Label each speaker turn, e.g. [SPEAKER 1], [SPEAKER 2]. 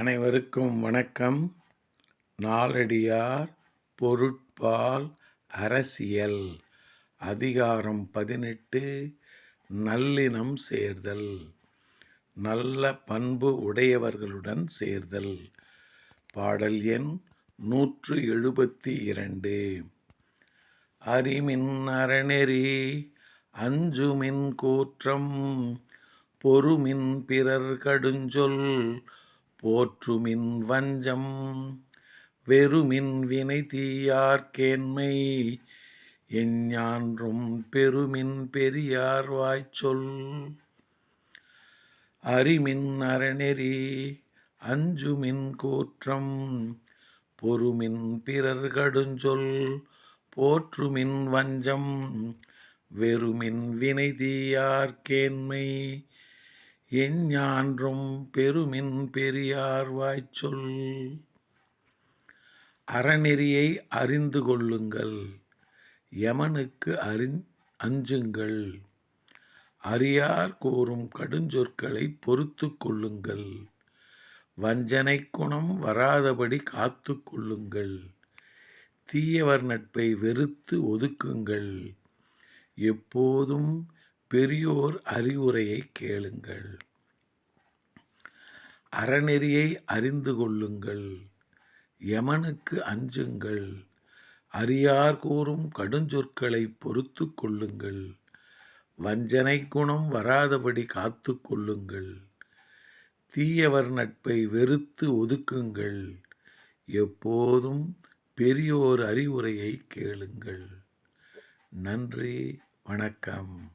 [SPEAKER 1] அனைவருக்கும் வணக்கம். நாலடியார் பொருட்பால் அரசியல். அதிகாரம் பதினெட்டு நல்லினம் சேர்தல். நல்ல பண்பு உடையவர்களுடன் சேர்தல். பாடல் எண் நூற்று எழுபத்தி இரண்டு. அறிமின் அறநெறி அஞ்சுமின் கூற்றம் பொறுமின் பிறர் கடுஞ்சொல் போற்றுமின் வஞ்சம் வெறுமின் வினை தீயார்கேண்மை எஞ்ஞான்றும் பெருமின் பெரியார் வாய்ச்சொல். அறிமின் அறநெறி அஞ்சுமின் கூற்றம் பொறுமின் பிறர் கடுஞ்சொல். போற்றுமின் வஞ்சம் வெறுமின் வினை தீயார்கேண்மை என் ஞான்றும் பெருமின் பெரியார் வாய்ச்சொல். அறநெறியை அறிந்து கொள்ளுங்கள் யமனுக்கு அறி அஞ்சுங்கள். அறியார் கூறும் கடுஞ்சொற்களை பொறுத்து கொள்ளுங்கள் வஞ்சனை குணம் வராதபடி காத்து கொள்ளுங்கள். தீயவர் நட்பை வெறுத்து ஒதுக்குங்கள் எப்போதும் பெரியோர் அறிவுரையை கேளுங்கள். அறநெறியை அறிந்து கொள்ளுங்கள். யமனுக்கு அஞ்சுங்கள். அறியார் கூறும் கடுஞ்சொற்களை பொறுத்து கொள்ளுங்கள். வஞ்சனை குணம் வராதபடி காத்து கொள்ளுங்கள். தீயவர் நட்பை வெறுத்து ஒதுக்குங்கள். எப்போதும் பெரியோர் அறிவுரையை கேளுங்கள். நன்றி வணக்கம்.